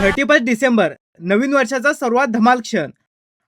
Thirty first December नवीन वर्षाचा सर्वात धमाल क्षण.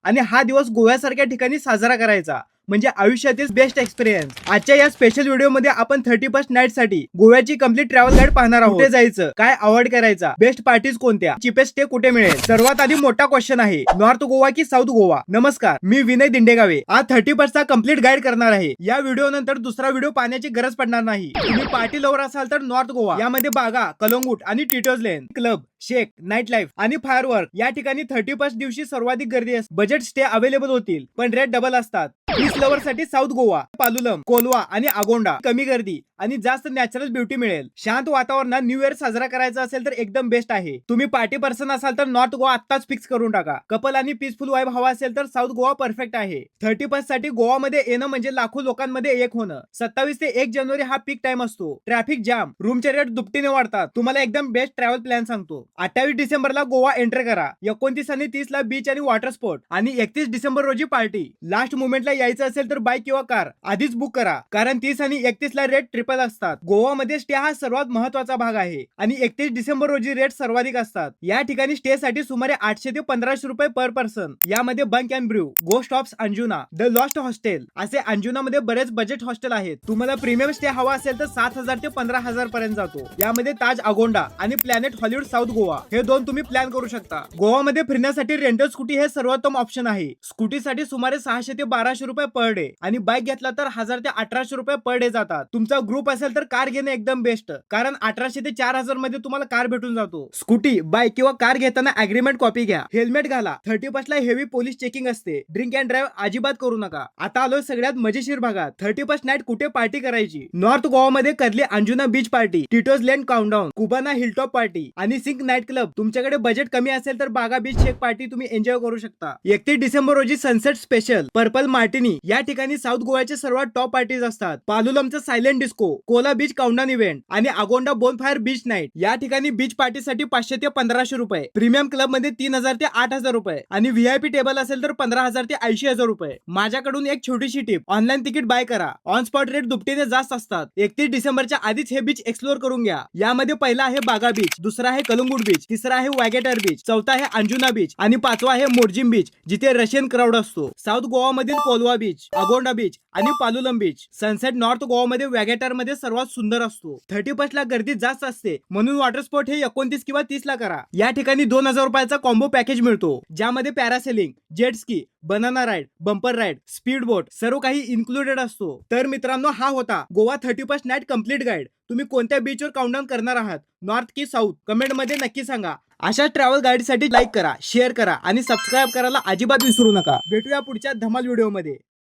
आणि हा दिवस गोव्यासारख्या ठिकाणी साजरा करायचा. म्हणजे आयुष्यातील बेस्ट एक्सपिरियन्स आजच्या या स्पेशल व्हिडिओमध्ये आपण थर्टी फर्स्ट नाईटसाठी गोव्याची कंप्लीट ट्रॅव्हल गाईड पाहणार आहोत. जायचं? काय अवॉइड करायचा? बेस्ट पार्टीज कोणत्या? चिपेस्ट स्टे कुठे मिळेल? सर्वात आधी मोठा क्वेश्चन आहे नॉर्थ गोवा की साऊथ गोवा? नमस्कार मी विनय दिंडेगावे. आज थर्टी फर्स्ट चा कंप्लीट गाईड करणार आहे. या व्हिडिओ नंतर दुसरा व्हिडिओ पाहण्याची गरज पडणार नाही. तुम्ही पार्टी लवर असाल तर नॉर्थ गोवा. यामध्ये बागा कलंगूट आणि Tito's lane club shack night life आणि फायरवर्क या ठिकाणी थर्टी फर्स्ट दिवशी सर्वाधिक गर्दी असते बजेट स्टे अवेलेबल होतील. पण रेट डबल असतात. बीच लवर साठी साऊथ गोवा पालुलम कोलवा आणि आगोंडा कमी गर्दी. आणि जास्त नॅचरल ब्युटी मिळेल. शांत वातावरणात न्यू इयर साजरा करायचा असेल तर एकदम बेस्ट आहे. तुम्ही पार्टी पर्सन असाल तर नॉर्थ गोवा आत्ताच फिक्स करून टाका. कपल आणि पीसफुल वाईब हवा असेल तर साऊथ गोवा परफेक्ट आहे. थर्टी फर्स्टसाठी गोवामध्ये येणं म्हणजे लाखो लोकांमध्ये एक होणं. सत्तावीस ते एक जानेवारी हा पीक टाइम असतो. ट्रॅफिक जाम रूमचे रेट दुपटीने वाढतात. तुम्हाला एकदम बेस्ट ट्रॅव्हल प्लॅन सांगतो. अठ्ठावीस डिसेंबरला गोवा एंटर करा. एकोणतीस आणि तीस ला बीच आणि वॉटर स्पोर्ट आणि एकतीस डिसेंबर रोजी पार्टी लास्ट मुवमेंटला यायचं असेल तर बाईक किंवा कार आधीच बुक करा. कारण तीस आणि एकतीस ला रेट ट्रिपल असतात. गोवामध्ये स्टे हा सर्वात महत्त्वाचा भाग आहे. आणि एकतीस डिसेंबर रोजी रेट सर्वाधिक असतात. या ठिकाणी स्टे साठी सुमारे आठशे ते पंधराशे रुपये पर पर्सन. यामध्ये bunk and brew ghost of Anjuna the lost hostel असे अंजुना मध्ये बरेच बजेट हॉस्टेल आहेत. तुम्हाला प्रीमियम स्टे हवा असेल तर सात हजार ते पंधरा हजार पर्यंत जातो. यामध्ये ताज अगोंडा आणि प्लॅनेट हॉलिवूड साऊथ गोवा हे दोन तुम्ही प्लॅन करू शकता. गोवामध्ये फिरण्यासाठी रेंटल स्कूटी हे सर्वोत्तम ऑप्शन आहे. स्कूटीसाठी सुमारे सहाशे ते बाराशे रुपये पर डे आणि बाईक घेतला तर हजार ते अठराशे रुपये पर डे जातात. तुमचा ग्रुप असेल तर कार घेणे एकदम बेस्ट कारण अठराशे ते चार हजारमध्ये तुम्हाला कार भेटून जातो. स्कूटी बाईक किंवा कार घेताना अग्रीमेंट कॉपी घ्या. हेल्मेट घाला. थर्टी ला हेवी पोलीस चेकिंग असते. ड्रिंक अँड ड्राईव्ह अजिबात करू नका. आता आलोय सगळ्यात मजेशीर भागात. थर्टी फर्स्ट नाईट कुठे पार्टी करायची? नॉर्थ गोवामध्ये Curlies Anjuna beach party Tito's lane countdown Cubana hilltop party आणि सिंक नाईट क्लब तुमच्याकडे बजेट कमी असेल तर बागा बीच शेक पार्टी तुम्ही एन्जॉय करू शकता. एकतीस डिसेंबर रोजी सनसेट स्पेशल पर्पल मार्टिनी या ठिकाणी साऊथ गोव्याचे सर्वात टॉप पार्टीज असतात. पालुलमचं silent disco Cola beach countdown event आणि आगोंडा बोनफायर बीच नाईट या ठिकाणी बीच पार्टीसाठी पाचशे ते पंधराशे रुपये. प्रीमियम क्लबमध्ये तीन हजार ते आठ हजार रुपये. आणि व्हीआयपी टेबल असेल तर पंधरा हजार ते ऐंशी हजार रुपये. माझ्याकडून एक छोटीशी टिप ऑनलाईन तिकीट बाय करा. ऑन स्पॉट रेट दुपटीने जास्त असतात. एकतीस डिसेंबरच्या आधीच हे बीच एक्सप्लोर करून घ्या. यामध्ये पहिला आहे बागा बीच दुसरा आहे कलंगूट बीच तिसरा आहे वॅगेटर बीच चौथा आहे अंजुना बीच आणि पाचवा आहे मोरजिम बीच जिथे रशियन क्राऊड असतो. साऊथ गोवा मधील कोलवा बीच अगोंडा बीच आणि पालुलम बीच सनसेट नॉर्थ गोवामध्ये वॅगेटर मध्ये सर्वात सुंदर असतो. थर्टी फर्स्ट ला गर्दी जास्त असते. म्हणून वॉटर स्पोर्ट हे एकोणतीस किंवा तीस ला करा. या ठिकाणी दोन हजार रुपयाचा कॉम्बो पॅकेज मिळतो. ज्यामध्ये parasailing jet ski banana ride bumper ride speed boat सर्व काही इन्क्लुडेड असतो. तर मित्रांनो हा होता Goa thirty first night complete guide तुम्ही कोणत्या बीचवर काउंटडाऊन करणार आहात? नॉर्थ की साऊथ कमेंटमध्ये नक्की सांगा. अशा ट्रॅव्हल गाईडसाठी लाईक करा शेअर करा आणि सबस्क्राईब करायला अजिबात विसरू नका. भेटूया पुढच्या धमाल व्हिडिओमध्ये.